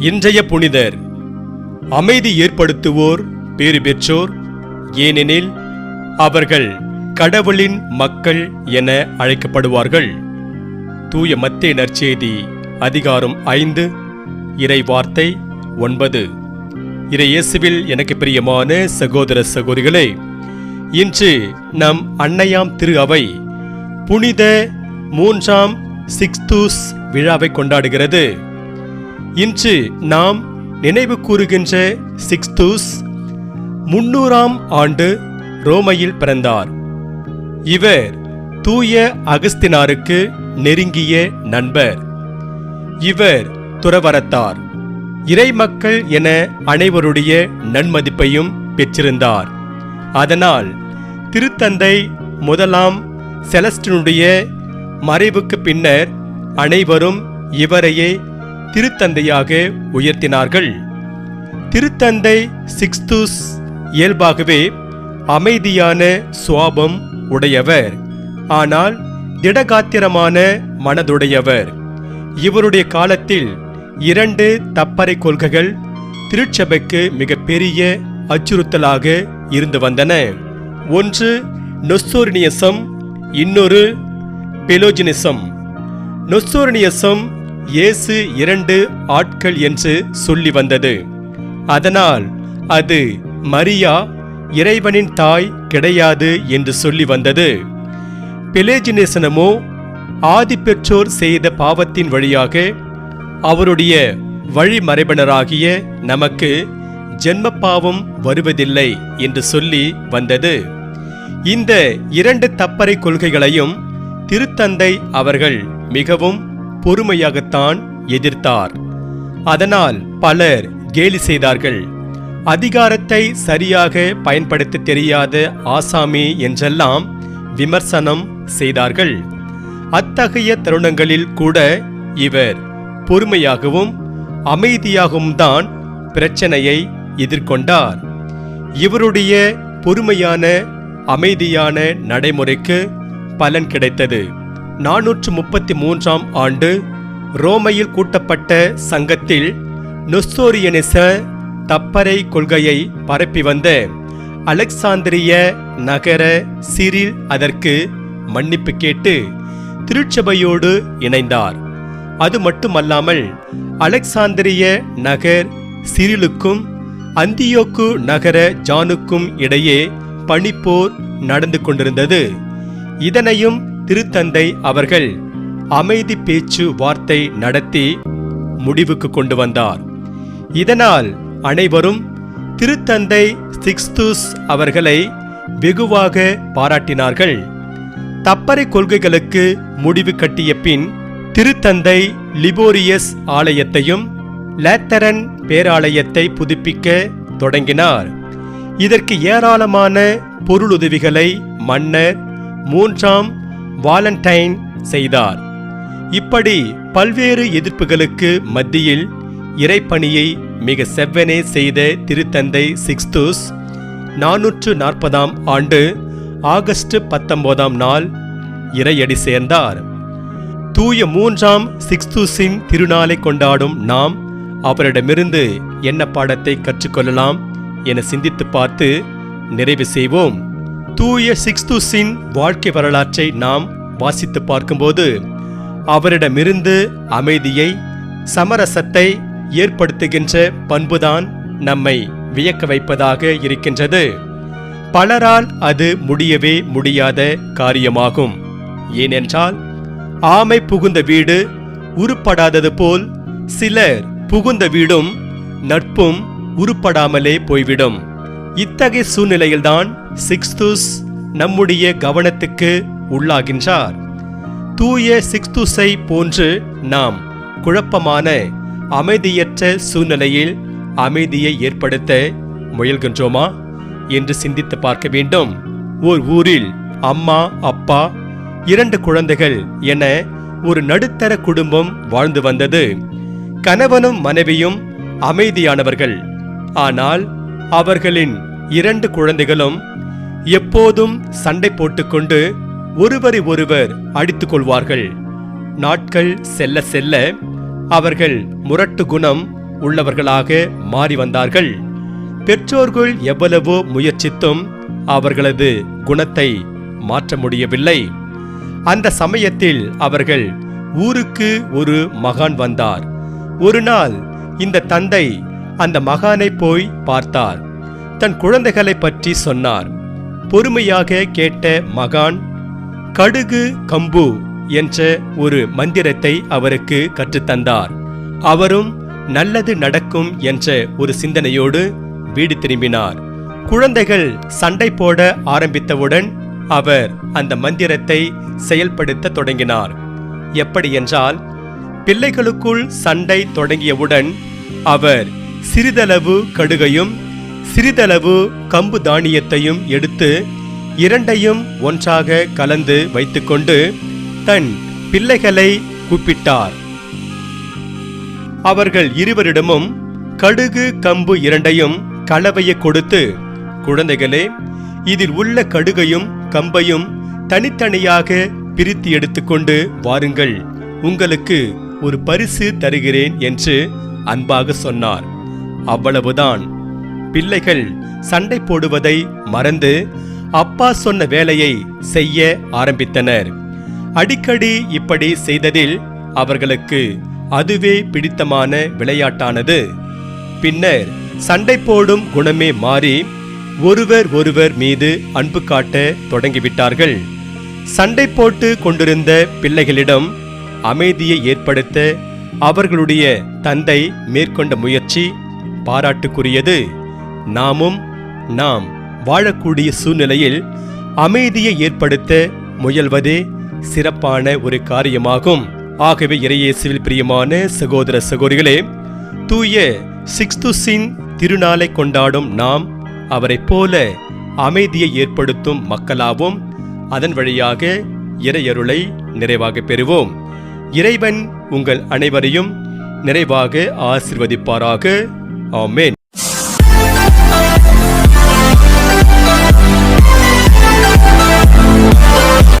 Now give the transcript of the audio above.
இன்றைய புனிதர். அமைதி ஏற்படுத்துவோர் பேறு பெற்றோர் ஏனெனில் அவர்கள் கடவுளின் மக்கள் என அழைக்கப்படுவார்கள். தூய மத்தே நற்செய்தி அதிகாரம் ஐந்து இறை வார்த்தை ஒன்பது. இறை இயேசுவில் எனக்கு பிரியமான சகோதர சகோதரிகளே இன்று நம் அன்னையாம் திரு அவை புனித மூன்றாம் சிக்ஸ்தூஸ் விழாவை கொண்டாடுகிறது. இன்று நாம் நினைவு கூறுகின்ற சிக்ஸ்தூஸ் முன்னூறாம் ஆண்டு ரோமையில் பிறந்தார். இவர் தூய அகஸ்தினாருக்கு நெருங்கிய நண்பர். இவர் துறவரத்தார் இறைமக்கள் என அனைவருடைய நன்மதிப்பையும் பெற்றிருந்தார். அதனால் திருத்தந்தை முதலாம் செலஸ்டினுடைய மறைவுக்கு பின்னர் அனைவரும் இவரையே திருத்தந்தையாக உயர்த்தினார்கள். திருத்தந்தை சிக்ஸ்தூஸ் இயல்பாகவே அமைதியான சுவாபம் உடையவர். ஆனால் திடகாத்திரமான மனதுடையவர். இவருடைய காலத்தில் இரண்டு தப்பறை கொள்கைகள் திருச்சபைக்கு மிகப்பெரிய அச்சுறுத்தலாக இருந்து வந்தன. ஒன்று நொஸ்தோர்னியசம் இன்னொரு பெலோஜினிசம். நொஸ்தோர்னியசம் இயேசு இரண்டு ஆட்கள் என்று சொல்லி வந்தது. அதனால் அது மரியா இறைவனின் தாய் கிடையாது என்று சொல்லி வந்தது. பிலேஜினேசனமோ ஆதி பெற்றோர் செய்த பாவத்தின் வழியாக அவருடைய வழிமறைபனராகிய நமக்கு ஜென்ம பாவம் வருவதில்லை என்று சொல்லி வந்தது. இந்த இரண்டு தப்பறை கொள்கைகளையும் திருத்தந்தை அவர்கள் மிகவும் பொறுமையாகத்தான் எதிர்த்தார். அதனால் பலர் கேலி செய்தார்கள். அதிகாரத்தை சரியாக பயன்படுத்த தெரியாத ஆசாமி என்றெல்லாம் விமர்சனம் செய்தார்கள். அத்தகைய தருணங்களில் கூட இவர் பொறுமையாகவும் அமைதியாகவும் தான் பிரச்சனையை எதிர்கொண்டார். இவருடைய பொறுமையான அமைதியான நடைமுறைக்கு பலன் கிடைத்தது. நானூற்று முப்பத்தி மூன்றாம் ஆண்டு ரோமையில் கூட்டப்பட்ட சங்கத்தில் நொஸ்தோரியனிச தப்பறை கொள்கையை பரப்பி வந்த அலெக்சாந்திரிய நகர சிரில் அதற்கு மன்னிப்பு கேட்டு திருச்சபையோடு இணைந்தார். அது மட்டுமல்லாமல் அலெக்சாந்திரிய நகர் சிரிலுக்கும் அந்தியோக்கு நகர ஜானுக்கும் இடையே பனிப்போர் நடந்து கொண்டிருந்தது. இதனையும் திருத்தந்தை அவர்கள் அமைதி பேச்சு வார்த்தை நடத்தி முடிவுக்கு கொண்டு வந்தார். இதனால் அனைவரும் திருத்தந்தை சிக்ஸ்துஸ் அவர்களை வெகுவாக பாராட்டினார்கள். தப்பறை கொள்கைகளுக்கு முடிவு கட்டிய பின் திருத்தந்தை லிபோரியஸ் ஆலயத்தையும் லேத்தரன் பேராலயத்தை புதுப்பிக்க தொடங்கினார். இதற்கு ஏராளமான பொருளுதவிகளை மன்னர் மூன்றாம் வாலண்டைன் செய்தார். இப்படி பல்வேறு எதிர்ப்புகளுக்கு மத்தியில் இறைப்பணியை மிக செவ்வனே செய்த திருத்தந்தை சிக்ஸ்தூஸ் நானூற்று நாற்பதாம் ஆண்டு ஆகஸ்ட் பத்தொன்பதாம் நாள் இறையடி சேர்ந்தார். தூய மூன்றாம் சிக்ஸ்தூஸின் திருநாளை கொண்டாடும் நாம் அவரிடமிருந்து என்ன பாடத்தை கற்றுக்கொள்ளலாம் என சிந்தித்து பார்த்து நிறைவு செய்வோம். தூய சிக்ஸ்தூஸின் வாழ்க்கை வரலாற்றை நாம் வாசித்து பார்க்கும்போது அவரிடமிருந்து அமைதியை சமரசத்தை ஏற்படுத்துகின்ற பண்புதான் நம்மை வியக்க வைப்பதாக இருக்கின்றது. பலரால் அது முடியவே முடியாத காரியமாகும். ஏனென்றால் ஆமை புகுந்த வீடு உருப்படாதது போல் சிலர் புகுந்த வீடும் நட்பும் உருப்படாமலே போய்விடும். இத்தகைய சூழ்நிலையில்தான் சிக்ஸ்துஸ் நம்முடைய கவனத்துக்கு உள்ளாகின்றார். தூய சிக்ஸ்துஸை போன்று நாம் குழப்பமான அமைதியற்ற சூழ்நிலையில் அமைதியை ஏற்படுத்த முயல்கின்றோமா என்று சிந்தித்து பார்க்க வேண்டும். ஓர் ஊரில் அம்மா அப்பா இரண்டு குழந்தைகள் என ஒரு நடுத்தர குடும்பம் வாழ்ந்து வந்தது. கணவனும் மனைவியும் அமைதியானவர்கள். ஆனால் அவர்களின் இரண்டு குழந்தைகளும் எப்போதும் சண்டை போட்டுக்கொண்டு ஒருவரை ஒருவர் அடித்துக் கொள்வார்கள். நாட்கள் செல்ல செல்ல அவர்கள் முரட்டு குணம் உள்ளவர்களாக மாறி வந்தார்கள். பெற்றோர்கள் எவ்வளவோ முயற்சித்தும் அவர்களது குணத்தை மாற்ற முடியவில்லை. அந்த சமயத்தில் அவர்கள் ஊருக்கு ஒரு மகான் வந்தார். ஒரு நாள் இந்த தந்தை அந்த மகானை போய் பார்த்தார். தன் குழந்தைகளை பற்றி சொன்னார். பொறுமையாக கேட்ட மகான் கடுகு கம்பு என்ற ஒரு மந்திரத்தை அவருக்கு கற்றுத்தந்தார். அவரும் நல்லது நடக்கும் என்ற ஒரு சிந்தனையோடு வீடு திரும்பினார். குழந்தைகள் சண்டை போட ஆரம்பித்தவுடன் அவர் அந்த மந்திரத்தை செயல்படுத்த தொடங்கினார். எப்படி என்றால் பிள்ளைகளுக்குள் சண்டை தொடங்கியவுடன் அவர் சிறிதளவு கடுகையும் சிறிதளவு கம்பு தானியத்தையும் எடுத்து இரண்டையும் ஒன்றாக கலந்து வைத்துக்கொண்டு தன் பிள்ளைகளை கூப்பிட்டார். அவர்கள் இருவரிடமும் கடுகு கம்பு இரண்டையும் கலவையை கொடுத்து குழந்தைகளே இதில் உள்ள கடுகையும் கம்பையும் தனித்தனியாக பிரித்து எடுத்துக்கொண்டு வாருங்கள். உங்களுக்கு ஒரு பரிசு தருகிறேன் என்று அன்பாக சொன்னார். அவ்வளவுதான். பிள்ளைகள் சண்டை போடுவதை மறந்து அப்பா சொன்ன வேலையை செய்ய ஆரம்பித்தனர். அடிக்கடி இப்படி செய்ததில் அவர்களுக்கு அதுவே பிடித்தமான விளையாட்டானது. பின்னர் சண்டை போடும் குணமே மாறி ஒருவர் ஒருவர் மீது அன்பு காட்ட தொடங்கிவிட்டார்கள். சண்டை போட்டு கொண்டிருந்த பிள்ளைகளிடம் அமைதியை ஏற்படுத்த அவர்களுடைய தந்தை மேற்கொண்ட முயற்சி பாராட்டுக்குரியது. நாமும் நாம் வாழக்கூடிய சூழ்நிலையில் அமைதியை ஏற்படுத்த முயல்வதே சிறப்பான ஒரு காரியமாகும். ஆகவே இறையேசுவில் பிரியமான சகோதர சகோதரிகளே தூய சிக்ஸ்துசின் திருநாளை கொண்டாடும் நாம் அவரைப் போல அமைதியை ஏற்படுத்தும் மக்களாவும் அதன் வழியாக இறையருளை நிறைவாக பெறுவோம். இறைவன் உங்கள் அனைவரையும் நிறைவாக ஆசிர்வதிப்பாராக. 哦，没。